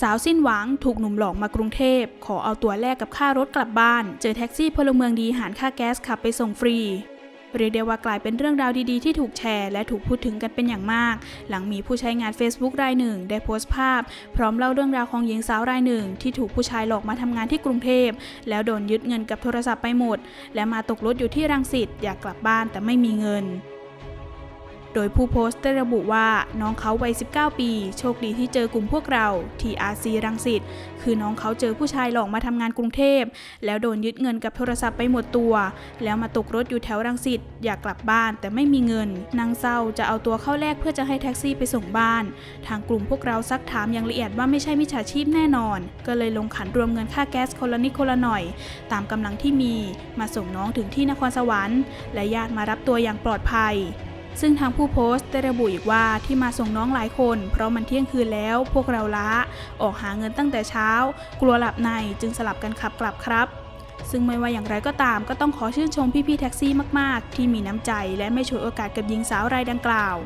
สาวสิ้นหวังถูกหนุ่มหลอกมากรุงเทพ ขอเอาตัวแลกกับค่ารถกลับบ้าน เจอแท็กซี่พลเมืองดีหารค่าแก๊สขับไปส่งฟรี เรียกได้ว่ากลายเป็นเรื่องราวดีๆที่ถูกแชร์ และถูกพูดถึงกันเป็นอย่างมาก หลังมีผู้ใช้งาน Facebook รายหนึ่ง ได้โพสต์ภาพ พร้อมเล่าเรื่องราวของหญิงสาวรายหนึ่ง ที่ถูกผู้ชายหลอกมาทำงานที่กรุงเทพ แล้วโดนยึดเงินกับโทรศัพท์ไปหมด และมาตกรถอยู่ที่รังสิตอยากกลับบ้านแต่ไม่มีเงิน โดยผู้โพสต์ได้ระบุว่าน้องเขาวัย 19 ปี โชคดีที่เจอกลุ่มพวกเรา TRC รังสิต คือน้องเขาเจอผู้ชายหลอกมาทำงานกรุงเทพ แล้วโดนยึดเงินกับโทรศัพท์ไปหมดตัว แล้วมาตกรถอยู่แถวรังสิต อยากกลับบ้านแต่ไม่มีเงิน นางเศร้าจะเอาตัวเข้าแลกเพื่อจะให้แท็กซี่ไปส่งบ้าน ทางกลุ่มพวกเราซักถามอย่างละเอียดว่าไม่ใช่มิจฉาชีพแน่นอน ก็เลยลงขันรวมเงินค่าแก๊สคนละนิดคนละหน่อย ตามกำลังที่มี มาส่งน้องถึงที่นครสวรรค์ และญาติมารับตัวอย่างปลอดภัย ซึ่งทางผู้โพสต์ได้ระบุอีกว่าที่มาส่งน้องหลายคน เพราะมันเที่ยงคืนแล้วพวกเราล้า ออกหาเงินตั้งแต่เช้า กลัวหลับในจึงสลับกันขับกลับครับ ซึ่งไม่ว่าอย่างไรก็ตามก็ต้องขอชื่นชมพี่ๆแท็กซี่มาก ๆ ที่มีน้ำใจและไม่ฉวยโอกาสกับหญิงสาวรายดังกล่าว